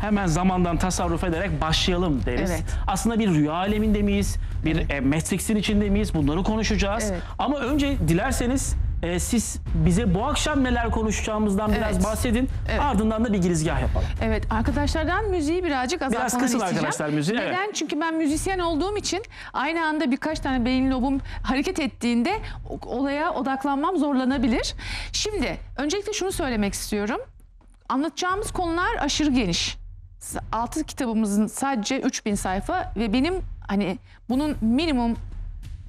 hemen zamandan tasarruf ederek başlayalım deriz. Evet. Aslında bir rüya aleminde miyiz? Bir e, Matrix'in içinde miyiz? Bunları konuşacağız. Evet. Ama önce dilerseniz e, siz bize bu akşam neler konuşacağımızdan biraz Evet. bahsedin. Evet. Ardından da bir girizgah yapalım. Evet arkadaşlardan müziği birazcık azaltmanı kısın isteyeceğim. arkadaşlar müziği, evet. Neden? Çünkü ben müzisyen olduğum için aynı anda birkaç tane beyin lobum hareket ettiğinde olaya odaklanmam zorlanabilir. Şimdi öncelikle şunu söylemek istiyorum. Anlatacağımız konular aşırı geniş. Altı kitabımızın sadece 3000 sayfa ve benim hani bunun minimum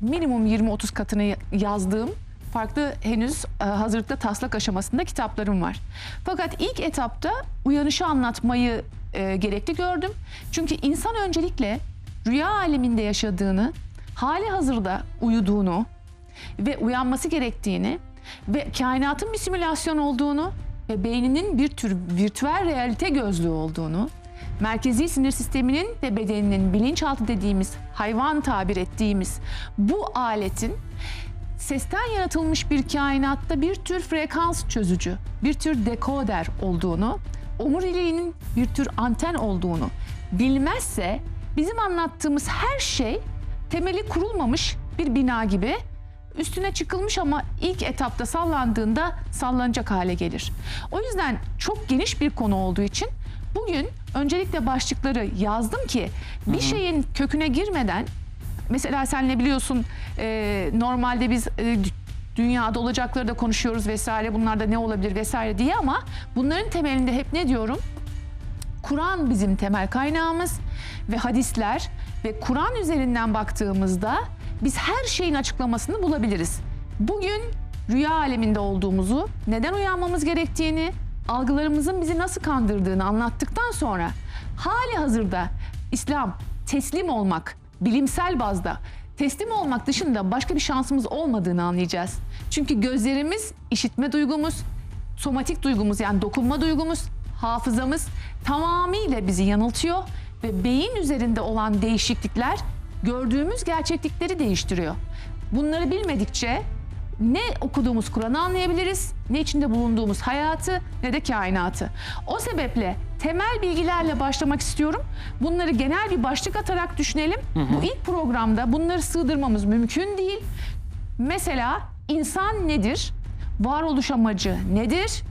minimum 20-30 katını ya- yazdığım farklı henüz e, hazırlıkta taslak aşamasında kitaplarım var. Fakat ilk etapta uyanışı anlatmayı e, gerekli gördüm. Çünkü insan öncelikle rüya aleminde yaşadığını, hali hazırda uyuduğunu ve uyanması gerektiğini ve kainatın bir simülasyon olduğunu ve beyninin bir tür virtüel realite gözlüğü olduğunu, merkezi sinir sisteminin ve bedeninin bilinçaltı dediğimiz hayvan tabir ettiğimiz bu aletin sesten yaratılmış bir kainatta bir tür frekans çözücü, bir tür dekoder olduğunu, omuriliğinin bir tür anten olduğunu bilmezse bizim anlattığımız her şey temeli kurulmamış bir bina gibi üstüne çıkılmış ama ilk etapta sallandığında sallanacak hale gelir. O yüzden çok geniş bir konu olduğu için bugün öncelikle başlıkları yazdım ki bir şeyin köküne girmeden mesela sen ne biliyorsun e, normalde biz e, dü- dünyada olacakları da konuşuyoruz vesaire bunlarda ne olabilir vesaire diye ama bunların temelinde hep ne diyorum? Kur'an bizim temel kaynağımız ve hadisler ve Kur'an üzerinden baktığımızda biz her şeyin açıklamasını bulabiliriz. Bugün rüya aleminde olduğumuzu, neden uyanmamız gerektiğini, algılarımızın bizi nasıl kandırdığını anlattıktan sonra hali hazırda İslam teslim olmak, bilimsel bazda teslim olmak dışında başka bir şansımız olmadığını anlayacağız. Çünkü gözlerimiz, işitme duygumuz, somatik duygumuz yani dokunma duygumuz, hafızamız tamamıyla bizi yanıltıyor ve beyin üzerinde olan değişiklikler gördüğümüz gerçeklikleri değiştiriyor. Bunları bilmedikçe ne okuduğumuz Kur'an'ı anlayabiliriz, ne içinde bulunduğumuz hayatı ne de kainatı. O sebeple temel bilgilerle başlamak istiyorum. Bunları genel bir başlık atarak düşünelim. Bu ilk programda bunları sığdırmamız mümkün değil. Mesela insan nedir? Varoluş amacı nedir?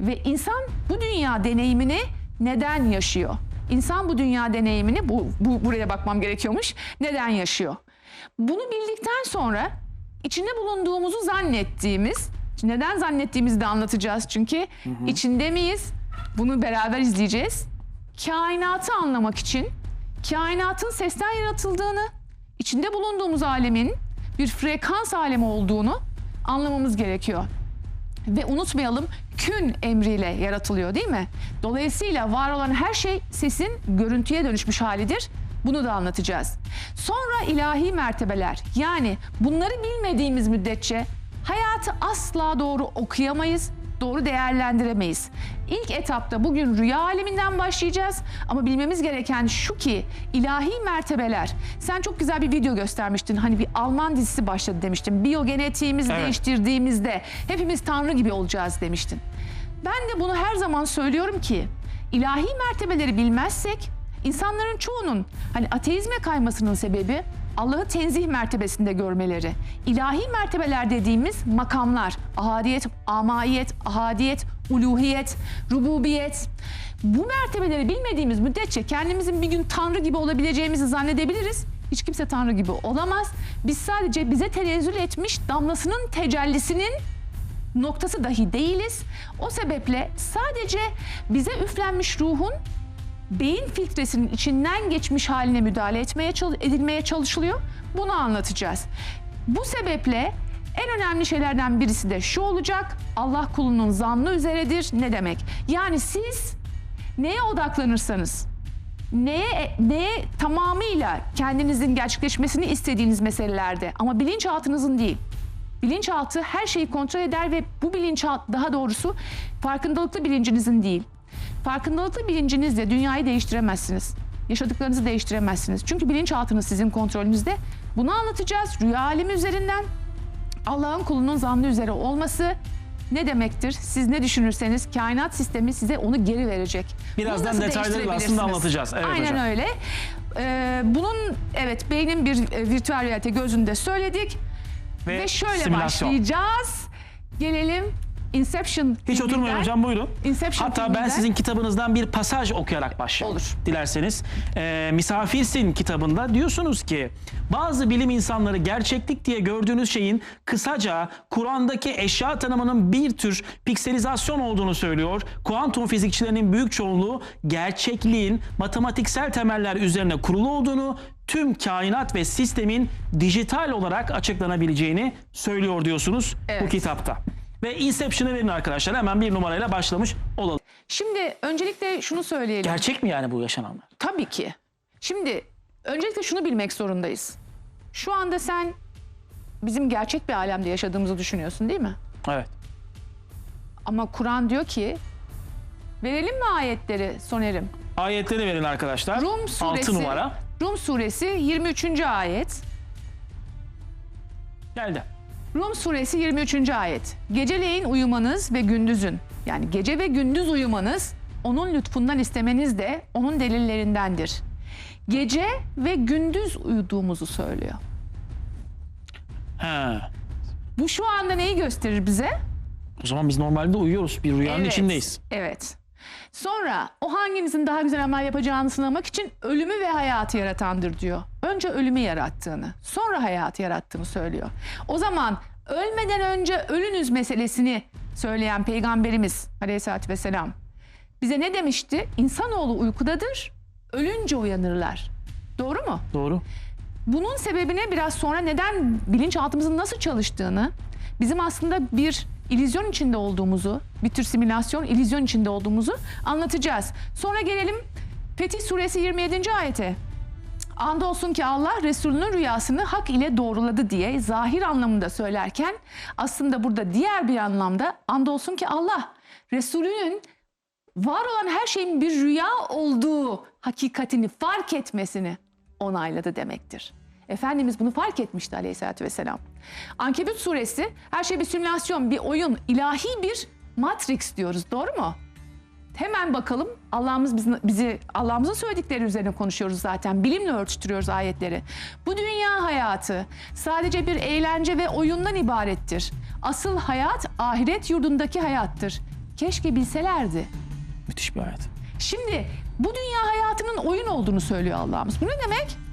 Ve insan bu dünya deneyimini neden yaşıyor? İnsan bu dünya deneyimini bu, bu buraya bakmam gerekiyormuş. Neden yaşıyor? Bunu bildikten sonra içinde bulunduğumuzu zannettiğimiz, neden zannettiğimizi de anlatacağız çünkü içinde miyiz? Bunu beraber izleyeceğiz. Kainatı anlamak için kainatın sesten yaratıldığını, içinde bulunduğumuz alemin bir frekans alemi olduğunu anlamamız gerekiyor. Ve unutmayalım kün emriyle yaratılıyor değil mi? Dolayısıyla var olan her şey sesin görüntüye dönüşmüş halidir. Bunu da anlatacağız. Sonra ilahi mertebeler yani bunları bilmediğimiz müddetçe hayatı asla doğru okuyamayız, doğru değerlendiremeyiz. İlk etapta bugün rüya aleminden başlayacağız ama bilmemiz gereken şu ki ilahi mertebeler. Sen çok güzel bir video göstermiştin. Hani bir Alman dizisi başladı demiştin. Biyogenetiğimizi Evet. değiştirdiğimizde hepimiz tanrı gibi olacağız demiştin. Ben de bunu her zaman söylüyorum ki ilahi mertebeleri bilmezsek insanların çoğunun hani ateizme kaymasının sebebi Allah'ı tenzih mertebesinde görmeleri. İlahi mertebeler dediğimiz makamlar, ahadiyet, amayet, ahadiyet, uluhiyet, rububiyet. Bu mertebeleri bilmediğimiz müddetçe kendimizin bir gün Tanrı gibi olabileceğimizi zannedebiliriz. Hiç kimse Tanrı gibi olamaz. Biz sadece bize tenezzül etmiş damlasının tecellisinin noktası dahi değiliz. O sebeple sadece bize üflenmiş ruhun beyin filtresinin içinden geçmiş haline müdahale etmeye edilmeye çalışılıyor. Bunu anlatacağız. Bu sebeple en önemli şeylerden birisi de şu olacak. Allah kulunun zannı üzeredir. Ne demek? Yani siz neye odaklanırsanız, neye neye tamamıyla kendinizin gerçekleşmesini istediğiniz meselelerde ama bilinçaltınızın değil. Bilinçaltı her şeyi kontrol eder ve bu bilinçaltı daha doğrusu farkındalıklı bilincinizin değil. Farkındalıklı bilincinizle dünyayı değiştiremezsiniz. Yaşadıklarınızı değiştiremezsiniz. Çünkü bilinçaltınız sizin kontrolünüzde. Bunu anlatacağız rüya alemi üzerinden. Allah'ın kulunun zannı üzere olması ne demektir? Siz ne düşünürseniz kainat sistemi size onu geri verecek. Birazdan detayları aslında anlatacağız. Evet Aynen hocam. öyle. Ee, bunun evet beynin bir e, virtüel realite gözünde söyledik. Ve Ve, şöyle simülasyon. başlayacağız. Gelelim Inception Hiç oturmayın filminden. hocam buyurun. Inception Hatta ben filminden. sizin kitabınızdan bir pasaj okuyarak başlayayım. Olur. Dilerseniz. Ee, Misafirsin kitabında diyorsunuz ki bazı bilim insanları gerçeklik diye gördüğünüz şeyin kısaca Kur'an'daki eşya tanımının bir tür pikselizasyon olduğunu söylüyor. Kuantum fizikçilerinin büyük çoğunluğu gerçekliğin matematiksel temeller üzerine kurulu olduğunu tüm kainat ve sistemin dijital olarak açıklanabileceğini söylüyor diyorsunuz bu Evet. kitapta. Ve Inception'ı verin arkadaşlar. Hemen bir numarayla başlamış olalım. Şimdi öncelikle şunu söyleyelim. Gerçek mi yani bu yaşananlar? Tabii ki. Şimdi öncelikle şunu bilmek zorundayız. Şu anda sen bizim gerçek bir alemde yaşadığımızı düşünüyorsun değil mi? Evet. Ama Kur'an diyor ki verelim mi ayetleri Soner'im? Ayetleri verin arkadaşlar. Rum suresi 6 numara. Rum suresi 23. ayet. Geldi. Rum suresi 23. ayet. Geceleyin uyumanız ve gündüzün yani gece ve gündüz uyumanız onun lütfundan istemeniz de onun delillerindendir. Gece ve gündüz uyuduğumuzu söylüyor. He. Bu şu anda neyi gösterir bize? O zaman biz normalde uyuyoruz. Bir rüyanın Evet, içindeyiz. Evet. Sonra o hanginizin daha güzel amel yapacağını sınamak için ölümü ve hayatı yaratandır diyor. Önce ölümü yarattığını, sonra hayatı yarattığını söylüyor. O zaman ölmeden önce ölünüz meselesini söyleyen peygamberimiz aleyhissalatü vesselam bize ne demişti? İnsanoğlu uykudadır, ölünce uyanırlar. Doğru mu? Doğru. Bunun sebebine biraz sonra neden bilinçaltımızın nasıl çalıştığını, bizim aslında bir illüzyon içinde olduğumuzu, bir tür simülasyon, illüzyon içinde olduğumuzu anlatacağız. Sonra gelelim Fetih Suresi 27. ayete. Andolsun ki Allah Resulünün rüyasını hak ile doğruladı diye zahir anlamında söylerken aslında burada diğer bir anlamda andolsun ki Allah Resulünün var olan her şeyin bir rüya olduğu hakikatini fark etmesini onayladı demektir. Efendimiz bunu fark etmişti aleyhissalatü vesselam. Ankebut suresi her şey bir simülasyon, bir oyun, ilahi bir matrix diyoruz doğru mu? Hemen bakalım Allah'ımız bizi, bizi Allah'ımızın söyledikleri üzerine konuşuyoruz zaten. Bilimle örtüştürüyoruz ayetleri. Bu dünya hayatı sadece bir eğlence ve oyundan ibarettir. Asıl hayat ahiret yurdundaki hayattır. Keşke bilselerdi. Müthiş bir hayat. Şimdi bu dünya hayatının oyun olduğunu söylüyor Allah'ımız. Bu ne demek?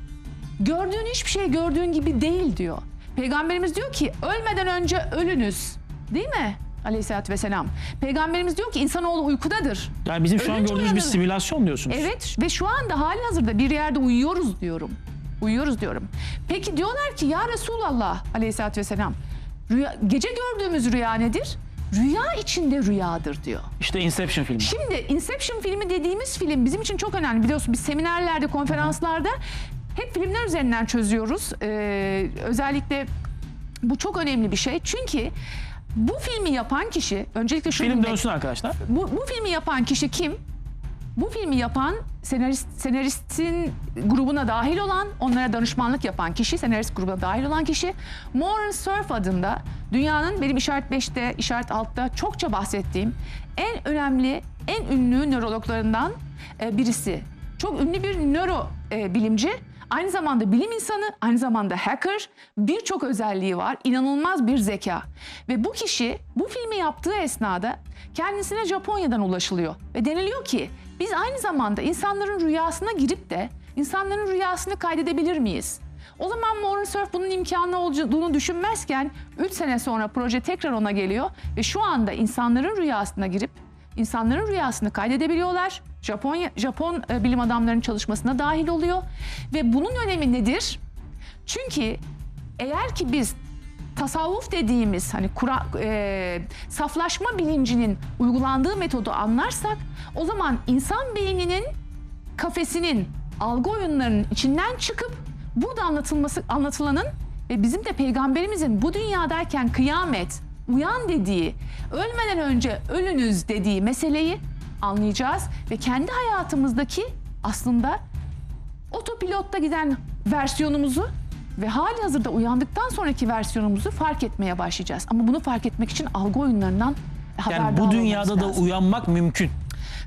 Gördüğün hiçbir şey gördüğün gibi değil diyor. Peygamberimiz diyor ki ölmeden önce ölünüz. Değil mi? Aleyhisselatü vesselam. Peygamberimiz diyor ki insanoğlu uykudadır. Yani bizim şu an Ölünce gördüğümüz bir uyanır. simülasyon diyorsunuz. Evet ve şu anda hali hazırda bir yerde uyuyoruz diyorum. Uyuyoruz diyorum. Peki diyorlar ki ya Resulallah aleyhissalatü vesselam rüya, gece gördüğümüz rüya nedir? Rüya içinde rüyadır diyor. İşte Inception filmi. Şimdi Inception filmi dediğimiz film bizim için çok önemli. Biliyorsun biz seminerlerde, konferanslarda hep filmler üzerinden çözüyoruz. Ee, özellikle bu çok önemli bir şey. Çünkü bu filmi yapan kişi, öncelikle şunu Film bilmek- dönsün arkadaşlar. bu, bu filmi yapan kişi kim? Bu filmi yapan senarist, senaristin grubuna dahil olan, onlara danışmanlık yapan kişi, senarist grubuna dahil olan kişi Moran Surf adında dünyanın benim işaret 5'te, işaret 6'da çokça bahsettiğim en önemli, en ünlü nörologlarından e, birisi. Çok ünlü bir nöro e, bilimci. Aynı zamanda bilim insanı, aynı zamanda hacker. Birçok özelliği var. inanılmaz bir zeka. Ve bu kişi bu filmi yaptığı esnada kendisine Japonya'dan ulaşılıyor. Ve deniliyor ki biz aynı zamanda insanların rüyasına girip de insanların rüyasını kaydedebilir miyiz? O zaman Moran Surf bunun imkanı olduğunu düşünmezken 3 sene sonra proje tekrar ona geliyor ve şu anda insanların rüyasına girip insanların rüyasını kaydedebiliyorlar. Japonya Japon e, bilim adamlarının çalışmasına dahil oluyor ve bunun önemi nedir? Çünkü eğer ki biz tasavvuf dediğimiz hani kura, e, saflaşma bilincinin uygulandığı metodu anlarsak o zaman insan beyninin kafesinin algı oyunlarının içinden çıkıp burada anlatılması anlatılanın ve bizim de peygamberimizin bu dünyadayken kıyamet uyan dediği ölmeden önce ölünüz dediği meseleyi anlayacağız ve kendi hayatımızdaki aslında otopilotta giden versiyonumuzu ve hali hazırda uyandıktan sonraki versiyonumuzu fark etmeye başlayacağız. Ama bunu fark etmek için algı oyunlarından haberdar Yani bu dünyada da lazım. uyanmak mümkün.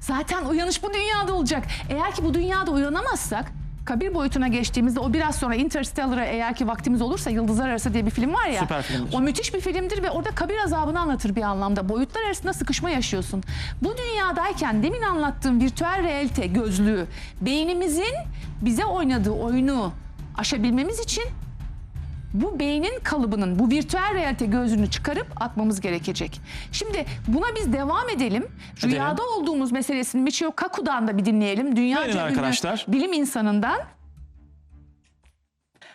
Zaten uyanış bu dünyada olacak. Eğer ki bu dünyada uyanamazsak kabir boyutuna geçtiğimizde o biraz sonra Interstellar'a eğer ki vaktimiz olursa Yıldızlar Arası diye bir film var ya. Süper filmdir. O müthiş bir filmdir ve orada kabir azabını anlatır bir anlamda. Boyutlar arasında sıkışma yaşıyorsun. Bu dünyadayken demin anlattığım virtüel realite gözlüğü beynimizin bize oynadığı oyunu aşabilmemiz için bu beynin kalıbının, bu virtüel realite gözlüğünü çıkarıp atmamız gerekecek. Şimdi buna biz devam edelim. Rüyada olduğumuz meselesini Michio Kaku'dan da bir dinleyelim. Dünya arkadaşlar. bilim insanından.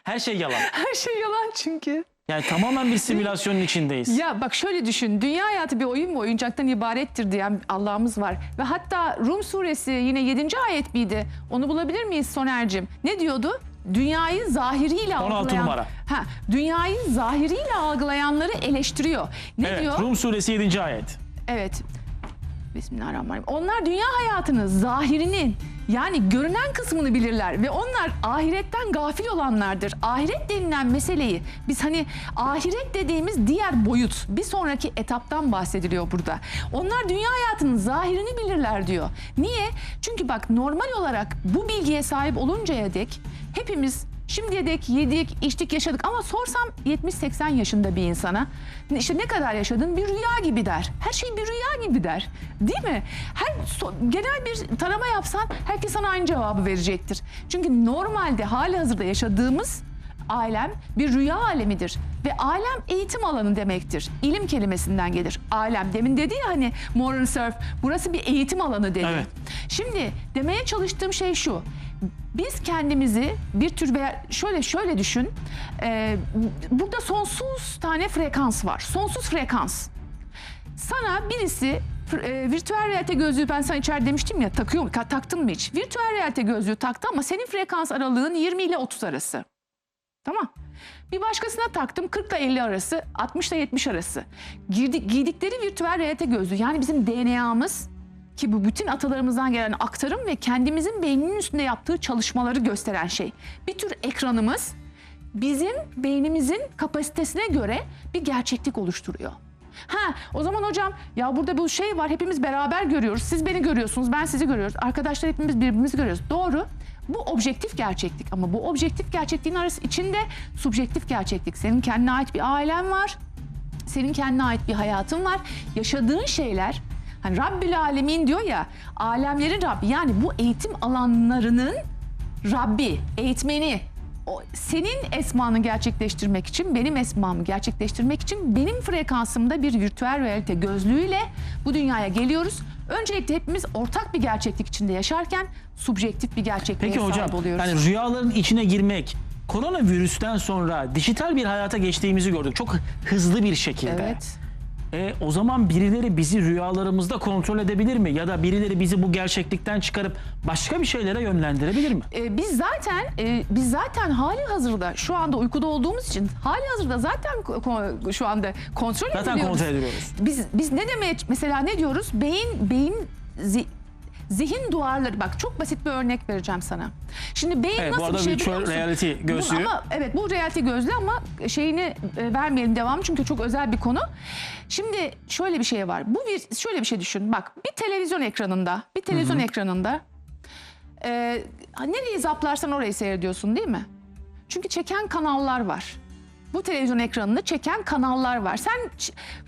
Her şey yalan. Her şey yalan çünkü. Yani tamamen bir simülasyonun içindeyiz. Ya bak şöyle düşün. Dünya hayatı bir oyun ve oyuncaktan ibarettir diyen Allah'ımız var. Ve hatta Rum suresi yine 7. ayet miydi? Onu bulabilir miyiz Soner'cim? Ne diyordu? Dünyayı zahiriyle 16 algılayan... numara. Ha, dünyayı zahiriyle algılayanları eleştiriyor. Ne Evet, diyor? Rum suresi 7. ayet. Evet. Bismillahirrahmanirrahim. Onlar dünya hayatını, zahirinin yani görünen kısmını bilirler ve onlar ahiretten gafil olanlardır. Ahiret denilen meseleyi biz hani ahiret dediğimiz diğer boyut, bir sonraki etaptan bahsediliyor burada. Onlar dünya hayatının zahirini bilirler diyor. Niye? Çünkü bak normal olarak bu bilgiye sahip oluncaya dek hepimiz Şimdiye dek yedik, içtik, yaşadık ama sorsam 70-80 yaşında bir insana işte ne kadar yaşadın bir rüya gibi der. Her şey bir rüya gibi der. Değil mi? Her so- genel bir tarama yapsan herkes sana aynı cevabı verecektir. Çünkü normalde hali hazırda yaşadığımız alem bir rüya alemidir ve alem eğitim alanı demektir. İlim kelimesinden gelir. Alem demin dedi ya hani modern surf burası bir eğitim alanı dedi. Evet. Şimdi demeye çalıştığım şey şu. Biz kendimizi bir tür veya şöyle şöyle düşün. Ee, burada sonsuz tane frekans var. Sonsuz frekans. Sana birisi e, virtüel realite gözlüğü ben sana içeride demiştim ya takıyor mu? Taktın mı hiç? Virtüel realite gözlüğü taktı ama senin frekans aralığın 20 ile 30 arası. Tamam. Bir başkasına taktım 40 ile 50 arası, 60 ile 70 arası. Girdik, giydikleri virtüel realite gözlüğü yani bizim DNA'mız ki bu bütün atalarımızdan gelen aktarım ve kendimizin beyninin üstünde yaptığı çalışmaları gösteren şey. Bir tür ekranımız bizim beynimizin kapasitesine göre bir gerçeklik oluşturuyor. Ha o zaman hocam ya burada bu şey var hepimiz beraber görüyoruz. Siz beni görüyorsunuz ben sizi görüyoruz. Arkadaşlar hepimiz birbirimizi görüyoruz. Doğru. Bu objektif gerçeklik ama bu objektif gerçekliğin arası içinde subjektif gerçeklik. Senin kendine ait bir ailen var. Senin kendine ait bir hayatın var. Yaşadığın şeyler hani Rabbil Alemin diyor ya alemlerin Rabbi yani bu eğitim alanlarının Rabbi, eğitmeni, o senin esmanı gerçekleştirmek için, benim esmamı gerçekleştirmek için benim frekansımda bir virtüel realite gözlüğüyle bu dünyaya geliyoruz. Öncelikle hepimiz ortak bir gerçeklik içinde yaşarken subjektif bir gerçekliğe Peki hocam sahip oluyoruz. yani rüyaların içine girmek koronavirüsten sonra dijital bir hayata geçtiğimizi gördük. Çok hızlı bir şekilde. evet. E, o zaman birileri bizi rüyalarımızda kontrol edebilir mi? Ya da birileri bizi bu gerçeklikten çıkarıp başka bir şeylere yönlendirebilir mi? Ee, biz zaten e, biz zaten hali hazırda şu anda uykuda olduğumuz için hali hazırda zaten şu anda kontrol Zaten ediliyoruz. kontrol ediyoruz. Biz biz ne demeye mesela ne diyoruz? Beyin beyin zihin duvarları bak çok basit bir örnek vereceğim sana. Şimdi beyin Evet, bu nasıl arada bir şey biliyor musun? reality gözlüğü. ama evet bu reality gözlüğü ama şeyini e, vermeyelim devamı çünkü çok özel bir konu. Şimdi şöyle bir şey var. Bu bir şöyle bir şey düşün. Bak bir televizyon ekranında, bir televizyon ekranında e, nereyi zaplarsan orayı seyrediyorsun değil mi? Çünkü çeken kanallar var. Bu televizyon ekranını çeken kanallar var. Sen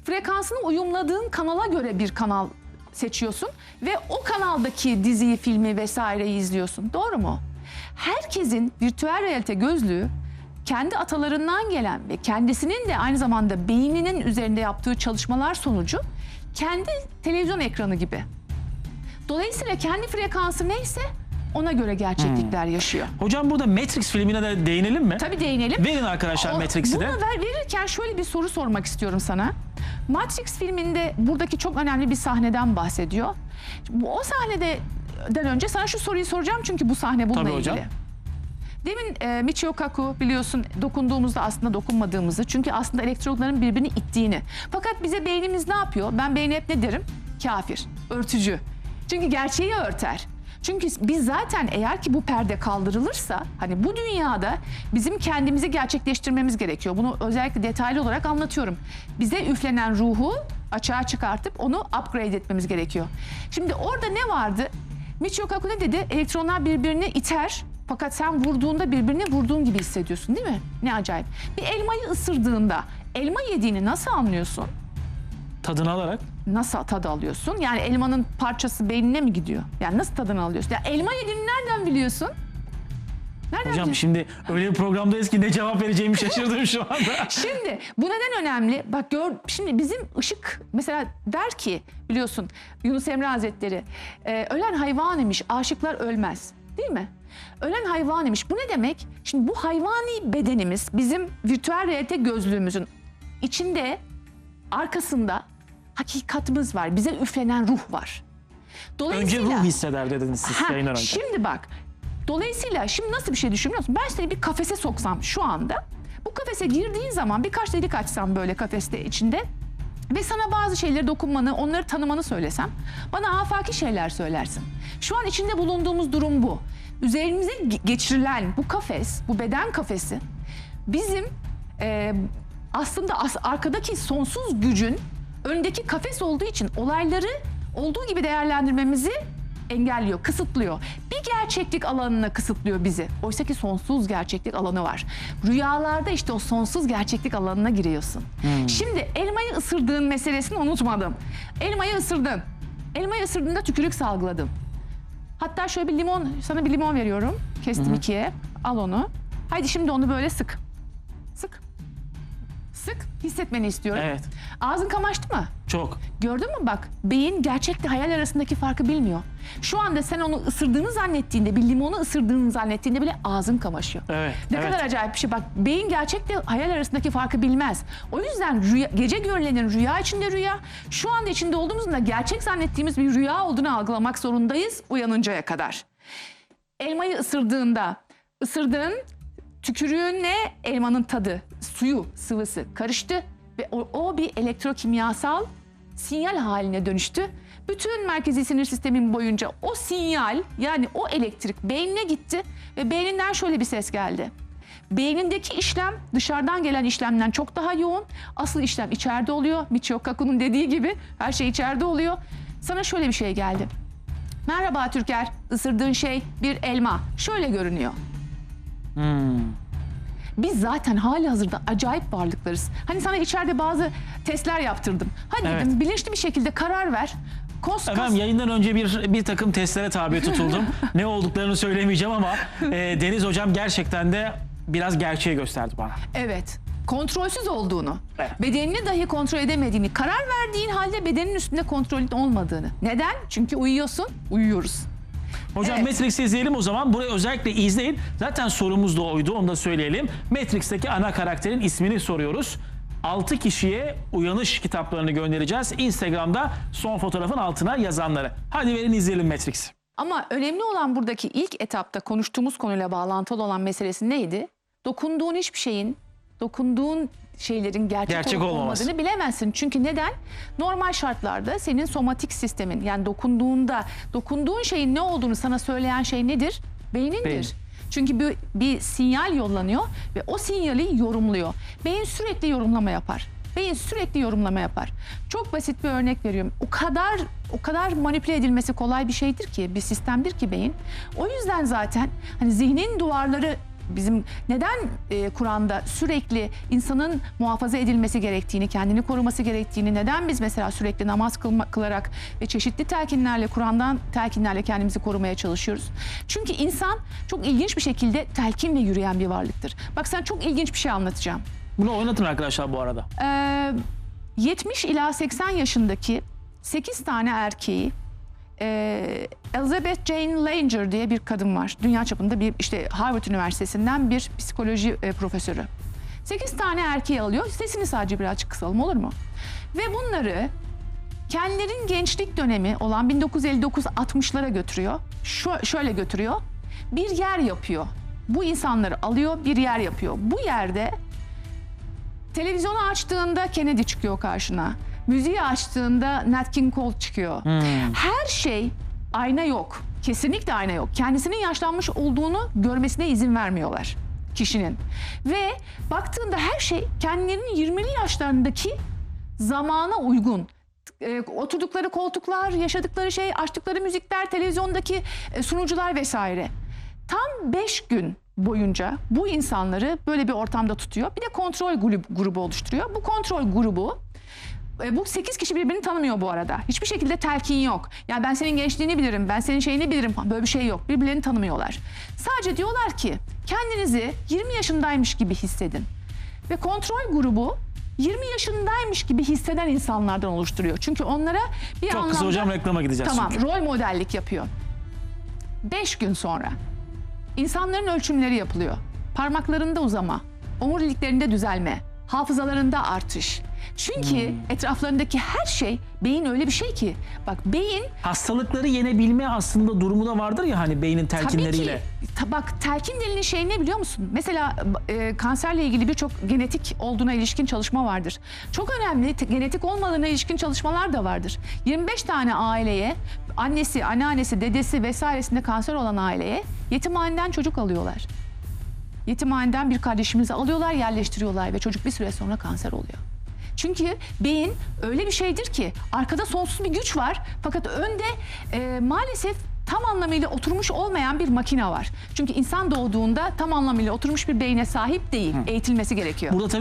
frekansını uyumladığın kanala göre bir kanal seçiyorsun ve o kanaldaki diziyi, filmi vesaireyi izliyorsun. Doğru mu? Herkesin virtüel realite gözlüğü kendi atalarından gelen ve kendisinin de aynı zamanda beyninin üzerinde yaptığı çalışmalar sonucu kendi televizyon ekranı gibi. Dolayısıyla kendi frekansı neyse ona göre gerçeklikler yaşıyor. Hocam burada Matrix filmine de değinelim mi? Tabii değinelim. Verin arkadaşlar O- Matrix'i de. Bunu ver, verirken şöyle bir soru sormak istiyorum sana. Matrix filminde buradaki çok önemli bir sahneden bahsediyor. Bu o sahneden önce sana şu soruyu soracağım çünkü bu sahne bununla Tabii ilgili. hocam. Demin e, Michio Kaku biliyorsun dokunduğumuzda aslında dokunmadığımızı çünkü aslında elektronların birbirini ittiğini. Fakat bize beynimiz ne yapıyor? Ben beyne hep ne derim? Kafir, örtücü. Çünkü gerçeği örter. Çünkü biz zaten eğer ki bu perde kaldırılırsa hani bu dünyada bizim kendimizi gerçekleştirmemiz gerekiyor. Bunu özellikle detaylı olarak anlatıyorum. Bize üflenen ruhu açığa çıkartıp onu upgrade etmemiz gerekiyor. Şimdi orada ne vardı? Michio Kaku ne dedi? Elektronlar birbirini iter. Fakat sen vurduğunda birbirine vurduğun gibi hissediyorsun değil mi? Ne acayip. Bir elmayı ısırdığında elma yediğini nasıl anlıyorsun? Tadını alarak. Nasıl tadı alıyorsun? Yani elmanın parçası beynine mi gidiyor? Yani nasıl tadını alıyorsun? Ya elma yediğini nereden biliyorsun? Nereden Hocam biliyorsun? şimdi öyle bir programdayız ki ne cevap vereceğimi şaşırdım şu anda. Şimdi bu neden önemli? Bak gör şimdi bizim ışık mesela der ki biliyorsun Yunus Emre Hazretleri e, ölen hayvan imiş aşıklar ölmez değil mi? Ölen hayvan imiş. Bu ne demek? Şimdi bu hayvani bedenimiz bizim virtüel realite gözlüğümüzün içinde arkasında hakikatimiz var. Bize üflenen ruh var. Önce ruh hisseder dediniz siz Ha, yayından önce. Şimdi bak. Dolayısıyla şimdi nasıl bir şey düşünüyor musun? Ben seni bir kafese soksam şu anda. Bu kafese girdiğin zaman birkaç delik açsam böyle kafeste içinde ve sana bazı şeyleri dokunmanı, onları tanımanı söylesem bana afaki şeyler söylersin. Şu an içinde bulunduğumuz durum bu. Üzerimize ge- geçirilen bu kafes, bu beden kafesi bizim e, aslında as- arkadaki sonsuz gücün öndeki kafes olduğu için olayları olduğu gibi değerlendirmemizi engelliyor, kısıtlıyor. Bir gerçeklik alanına kısıtlıyor bizi. Oysa ki sonsuz gerçeklik alanı var. Rüyalarda işte o sonsuz gerçeklik alanına giriyorsun. Şimdi elmayı ısırdığın meselesini unutmadım. Elmayı ısırdın. Elmayı ısırdığında tükürük salgıladım. Hatta şöyle bir limon, sana bir limon veriyorum. Kestim ikiye. Al onu. Haydi şimdi onu böyle. Sık. Sık. Hissetmeni istiyorum. Evet. Ağzın kamaştı mı? Çok. Gördün mü bak beyin gerçekle hayal arasındaki farkı bilmiyor. Şu anda sen onu ısırdığını zannettiğinde bir limonu ısırdığını zannettiğinde bile ağzın kamaşıyor. Evet. Ne evet. kadar acayip bir şey bak beyin gerçekle hayal arasındaki farkı bilmez. O yüzden rüya, gece görülenin rüya içinde rüya şu anda içinde olduğumuzun da gerçek zannettiğimiz bir rüya olduğunu algılamak zorundayız uyanıncaya kadar. Elmayı ısırdığında ısırdığın tükürüğünle elmanın tadı, suyu, sıvısı karıştı ve o, o bir elektrokimyasal sinyal haline dönüştü. Bütün merkezi sinir sistemin boyunca o sinyal yani o elektrik beynine gitti ve beyninden şöyle bir ses geldi. Beynindeki işlem dışarıdan gelen işlemden çok daha yoğun. Asıl işlem içeride oluyor. Michio Kaku'nun dediği gibi her şey içeride oluyor. Sana şöyle bir şey geldi. Merhaba Türker, ısırdığın şey bir elma. Şöyle görünüyor. Hmm. Biz zaten hali hazırda acayip varlıklarız. Hani sana içeride bazı testler yaptırdım. Hadi Evet. dedim bilinçli bir şekilde karar ver. Kos, kas- Efendim yayından önce bir bir takım testlere tabi tutuldum. ne olduklarını söylemeyeceğim ama e, Deniz hocam gerçekten de biraz gerçeği gösterdi bana. Evet. Kontrolsüz olduğunu, Evet. bedenini dahi kontrol edemediğini, karar verdiğin halde bedenin üstünde kontrolün olmadığını. Neden? Çünkü uyuyorsun, uyuyoruz. Hocam Evet. Matrix'i izleyelim o zaman. Burayı özellikle izleyin. Zaten sorumuz da oydu onu da söyleyelim. Matrix'teki ana karakterin ismini soruyoruz. 6 kişiye uyanış kitaplarını göndereceğiz. Instagram'da son fotoğrafın altına yazanları. Hadi verin izleyelim Matrix'i. Ama önemli olan buradaki ilk etapta konuştuğumuz konuyla bağlantılı olan meselesi neydi? Dokunduğun hiçbir şeyin, dokunduğun şeylerin gerçek, Gerçek olup olmaması. olmadığını bilemezsin. Çünkü neden? Normal şartlarda senin somatik sistemin yani dokunduğunda, dokunduğun şeyin ne olduğunu sana söyleyen şey nedir? Beynindir. Beyin. Çünkü bir, bir sinyal yollanıyor ve o sinyali yorumluyor. Beyin sürekli yorumlama yapar. Beyin sürekli yorumlama yapar. Çok basit bir örnek veriyorum. O kadar o kadar manipüle edilmesi kolay bir şeydir ki, bir sistemdir ki beyin. O yüzden zaten hani zihnin duvarları bizim neden e, Kur'an'da sürekli insanın muhafaza edilmesi gerektiğini, kendini koruması gerektiğini, neden biz mesela sürekli namaz kılma, kılarak ve çeşitli telkinlerle, Kur'an'dan telkinlerle kendimizi korumaya çalışıyoruz? Çünkü insan çok ilginç bir şekilde telkinle yürüyen bir varlıktır. Bak sen çok ilginç bir şey anlatacağım. Bunu oynatın arkadaşlar bu arada. Ee, 70 ila 80 yaşındaki 8 tane erkeği e, Elizabeth Jane Langer diye bir kadın var. Dünya çapında bir işte Harvard Üniversitesi'nden bir psikoloji e, profesörü. 8 tane erkeği alıyor. Sesini sadece birazcık kısalım olur mu? Ve bunları kendilerinin gençlik dönemi olan 1959-60'lara götürüyor. Şu, şöyle götürüyor. Bir yer yapıyor. Bu insanları alıyor, bir yer yapıyor. Bu yerde Televizyonu açtığında Kennedy çıkıyor karşına. Müziği açtığında Nat King Cole çıkıyor. Her şey ayna yok. Kesinlikle ayna yok. Kendisinin yaşlanmış olduğunu görmesine izin vermiyorlar kişinin. Ve baktığında her şey kendilerinin 20'li yaşlarındaki zamana uygun e, oturdukları koltuklar, yaşadıkları şey, açtıkları müzikler, televizyondaki e, sunucular vesaire. Tam 5 gün boyunca bu insanları böyle bir ortamda tutuyor. Bir de kontrol grubu, grubu oluşturuyor. Bu kontrol grubu e, bu 8 kişi birbirini tanımıyor bu arada. Hiçbir şekilde telkin yok. Yani ben senin gençliğini bilirim, ben senin şeyini bilirim. Böyle bir şey yok. Birbirlerini tanımıyorlar. Sadece diyorlar ki kendinizi 20 yaşındaymış gibi hissedin. Ve kontrol grubu 20 yaşındaymış gibi hisseden insanlardan oluşturuyor. Çünkü onlara bir Çok anlamda... kısa hocam reklama gideceğiz Tamam, çünkü. rol modellik yapıyor. 5 gün sonra insanların ölçümleri yapılıyor. Parmaklarında uzama, omuriliklerinde düzelme, hafızalarında artış. Çünkü Hmm. etraflarındaki her şey beyin öyle bir şey ki bak beyin Hastalıkları yenebilme aslında durumu da vardır ya hani beynin Tabii telkinleriyle. ki. Ta- bak telkin denilen şey ne biliyor musun? Mesela e, kanserle ilgili birçok genetik olduğuna ilişkin çalışma vardır. Çok önemli te- genetik olmadığına ilişkin çalışmalar da vardır. 25 tane aileye annesi, anneannesi, dedesi vesairesinde kanser olan aileye yetimhaneden çocuk alıyorlar. Yetimhaneden bir kardeşimizi alıyorlar, yerleştiriyorlar ve çocuk bir süre sonra kanser oluyor. Çünkü beyin öyle bir şeydir ki arkada sonsuz bir güç var fakat önde e, maalesef tam anlamıyla oturmuş olmayan bir makine var. Çünkü insan doğduğunda tam anlamıyla oturmuş bir beyne sahip değil, eğitilmesi gerekiyor. Burada tabii